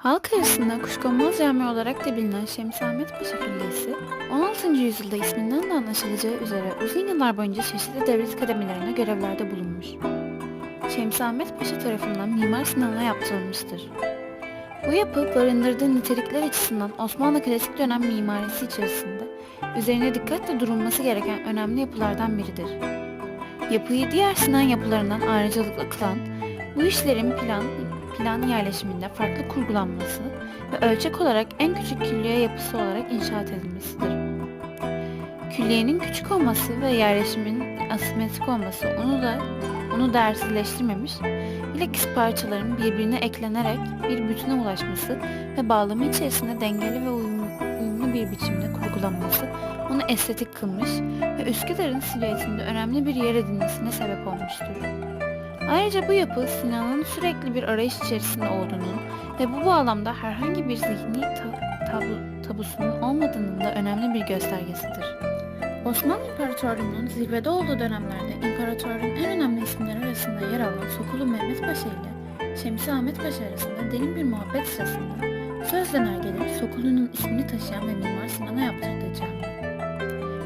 Halk arasında Kuşkonmaz Camii olarak da bilinen Şemsi Ahmet Paşa Külliyesi, 16. yüzyılda isminden de anlaşılacağı üzere uzun yıllar boyunca çeşitli devlet kademelerine görevlerde bulunmuş. Şemsi Ahmet Paşa tarafından Mimar Sinan'a yaptırılmıştır. Bu yapı barındırdığı nitelikler açısından Osmanlı klasik dönem mimarisi içerisinde üzerine dikkatle durulması gereken önemli yapılardan biridir. Yapıyı diğer Sinan yapılarından ayrıcalıklı kılan, bu işlerin plan, plan yerleşiminde farklı kurgulanması ve ölçek olarak en küçük külliye yapısı olarak inşaat edilmesidir. Külliyenin küçük olması ve yerleşimin asimetrik olması onu da onu değersizleştirmemiş, bilakis parçaların birbirine eklenerek bir bütüne ulaşması ve bağlamı içerisinde dengeli ve uyumlu, bir biçimde kurgulanması onu estetik kılmış ve Üsküdar'ın silüetinde önemli bir yer edinmesine sebep olmuştur. Ayrıca bu yapı Sinan'ın sürekli bir arayış içerisinde olduğunun ve bu bağlamda herhangi bir zihni ta- tabu- tabusunun olmadığının da önemli bir göstergesidir. Osmanlı İmparatorluğu'nun zirvede olduğu dönemlerde imparatorluğun en önemli isimleri arasında yer alan Sokulu Mehmet Paşa ile Şemsi Ahmet Paşa arasında derin bir muhabbet sırasında söz döner gelir Sokulu'nun ismini taşıyan ve Mimar Sinan'a yaptırdığı cami.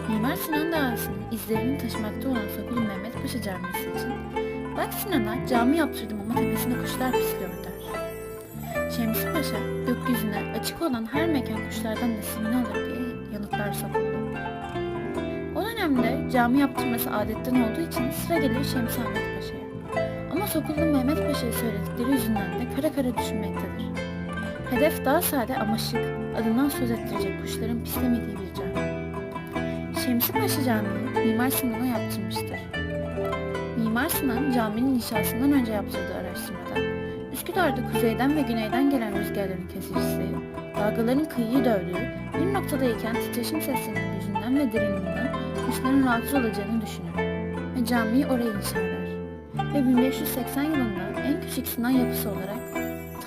Mimar Sinan Dağı'sının izlerini taşımakta olan Sokulu Mehmet Paşa Camisi için Bak Sinan'a cami yaptırdım ama tepesinde kuşlar pisliyor der. Şemsi Paşa gökyüzüne açık olan her mekan kuşlardan neslini alır diye yanıtlar Sokulu. O dönemde cami yaptırması adetten olduğu için sıra gelir Şemsi Ahmet Paşa'ya. Ama Sokullu Mehmet Paşa'ya söyledikleri yüzünden de kara kara düşünmektedir. Hedef daha sade ama şık, adından söz ettirecek kuşların pislemediği bir cami. Şemsi Paşa Camii'yi Mimar Sinan'a yaptırmıştır. Mimar Sinan caminin inşasından önce yaptırdığı araştırmada Üsküdar'da kuzeyden ve güneyden gelen rüzgarların kesicisi, dalgaların kıyıyı dövdüğü bir noktadayken titreşim seslerinin yüzünden ve derinliğinden kuşların rahatsız olacağını düşünür ve camiyi oraya inşa eder. Ve 1580 yılında en küçük Sinan yapısı olarak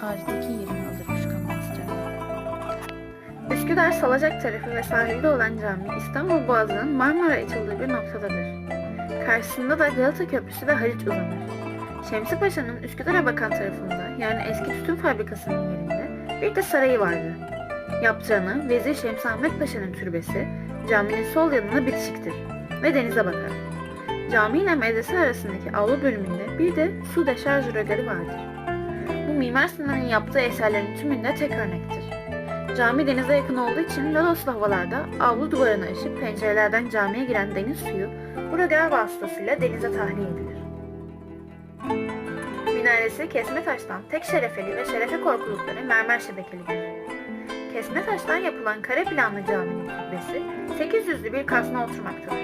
tarihteki yerini alır Kuşkonmaz Camii. Üsküdar Salacak tarafı ve sahilde olan cami İstanbul Boğazı'nın Marmara açıldığı bir noktadadır. Karşısında da Galata Köprüsü ve Haliç uzanır. Şemsi Paşa'nın Üsküdar'a bakan tarafında yani eski tütün fabrikasının yerinde bir de sarayı vardı. Yaptığını Vezir Şemsi Ahmet Paşa'nın türbesi caminin sol yanına bitişiktir ve denize bakar. Cami ile medrese arasındaki avlu bölümünde bir de su deşarj röleri vardır. Bu Mimar Sinan'ın yaptığı eserlerin tümünde tek örnektir. Cami denize yakın olduğu için lodoslu havalarda avlu duvarını aşıp pencerelerden camiye giren deniz suyu röger vasıtasıyla denize tahliye edilir. Minaresi kesme taştan tek şerefeli ve şerefe korkulukları mermer şebekelidir. Kesme taştan yapılan kare planlı caminin kubbesi 800'lü bir kasna oturmaktadır.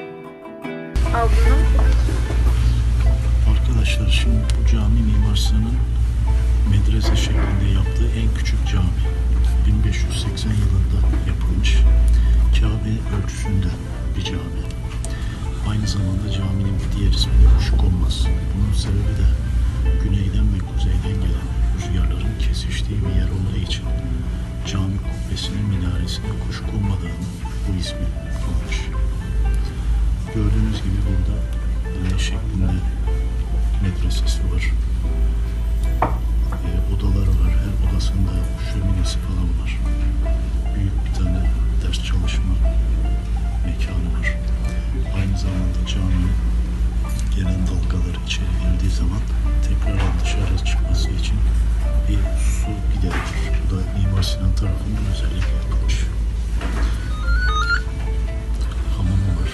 Avlunun Arkadaşlar şimdi bu cami Mimar Sinan'ın medrese şeklinde yaptığı en küçük cami. 1580 yılında yapılmış. Kabe ölçüsünde bir cami. Aynı zamanda caminin bir diğer ismi de Kuşkonmaz. Bunun sebebi de güneyden ve kuzeyden gelen rüzgarların kesiştiği bir yer olduğu için cami kubbesinin minaresine kuş konmadığını bu ismi almış. Gördüğünüz gibi burada L şeklinde medresesi var. Ee, odaları var. Her odasında şöminesi falan var. İçeri girdiği zaman tekrardan dışarı çıkması için bir su gideri. Bu da Mimar Sinan tarafından özellikle yapılmış. Hamamı var.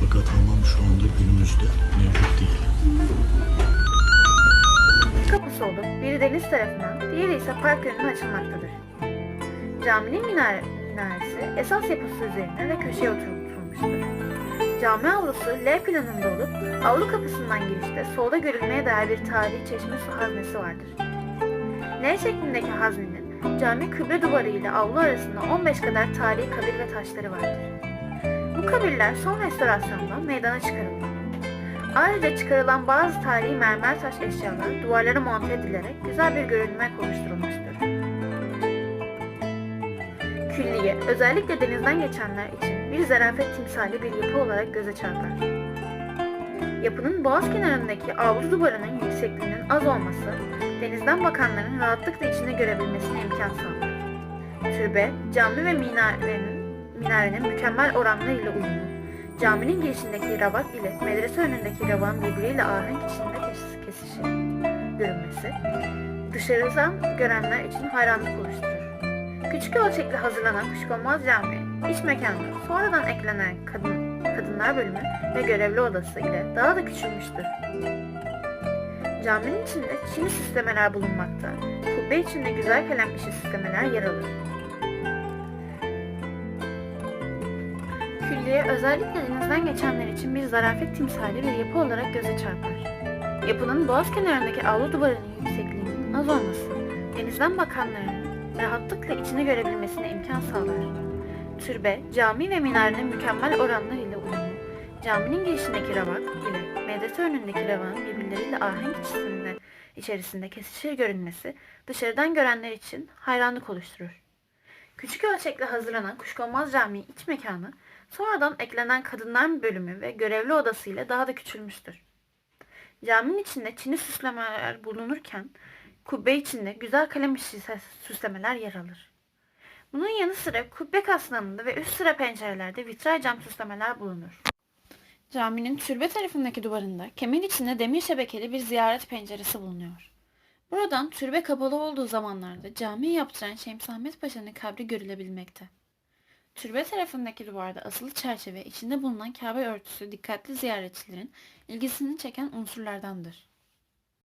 Fakat hamam şu anda günümüzde mevcut değil. kapısı olup biri deniz tarafına, diğeri ise park yönüne açılmaktadır. Caminin minare, minaresi esas yapısı üzerine ve köşeye oturtulmuştur. Cami avlusu L planında olup avlu kapısından girişte solda görülmeye değer bir tarihi çeşme su haznesi vardır. L şeklindeki haznenin cami kıble duvarı ile avlu arasında 15 kadar tarihi kabir ve taşları vardır. Bu kabirler son restorasyonda meydana çıkarıldı. Ayrıca çıkarılan bazı tarihi mermer taş eşyalar duvarlara monte edilerek güzel bir görünme oluşturulmuştur. Külliye, özellikle denizden geçenler için bir zarafet timsali bir yapı olarak göze çarpar. Yapının boğaz kenarındaki avlu duvarının yüksekliğinin az olması, denizden bakanların rahatlıkla içini görebilmesine imkan sağlar. Türbe, cami ve minarenin, minarenin mükemmel oranlarıyla uyumlu. Caminin girişindeki rabak ile medrese önündeki rabağın birbiriyle ahenk içinde kes- kesişir görünmesi, dışarıdan görenler için hayranlık oluşturur. Küçük ölçekli hazırlanan Kuşkonmaz Camii, iç mekanı, sonradan eklenen kadın, kadınlar bölümü ve görevli odası ile daha da küçülmüştür. Caminin içinde çini süslemeler bulunmakta. Kubbe içinde güzel kalem işi süslemeler yer alır. Külliye özellikle denizden geçenler için bir zarafet timsali bir yapı olarak göze çarpar. Yapının boğaz kenarındaki avlu duvarının yüksekliğinin az olması, denizden bakanların rahatlıkla içini görebilmesine imkan sağlar. Türbe, cami ve minarenin mükemmel oranlarıyla uyumlu. Caminin girişindeki rabak ile medrese önündeki rabağın birbirleriyle ahenk içerisinde, içerisinde kesişir görünmesi dışarıdan görenler için hayranlık oluşturur. Küçük ölçekle hazırlanan Kuşkonmaz Camii iç mekanı sonradan eklenen kadınlar bölümü ve görevli odası ile daha da küçülmüştür. Caminin içinde çini süslemeler bulunurken kubbe içinde güzel kalem işi süslemeler yer alır. Bunun yanı sıra kubbe kasnağında ve üst sıra pencerelerde vitray cam süslemeler bulunur. Caminin türbe tarafındaki duvarında kemer içinde demir şebekeli bir ziyaret penceresi bulunuyor. Buradan türbe kapalı olduğu zamanlarda camiyi yaptıran Şems Ahmet Paşa'nın kabri görülebilmekte. Türbe tarafındaki duvarda asılı çerçeve içinde bulunan Kabe örtüsü dikkatli ziyaretçilerin ilgisini çeken unsurlardandır.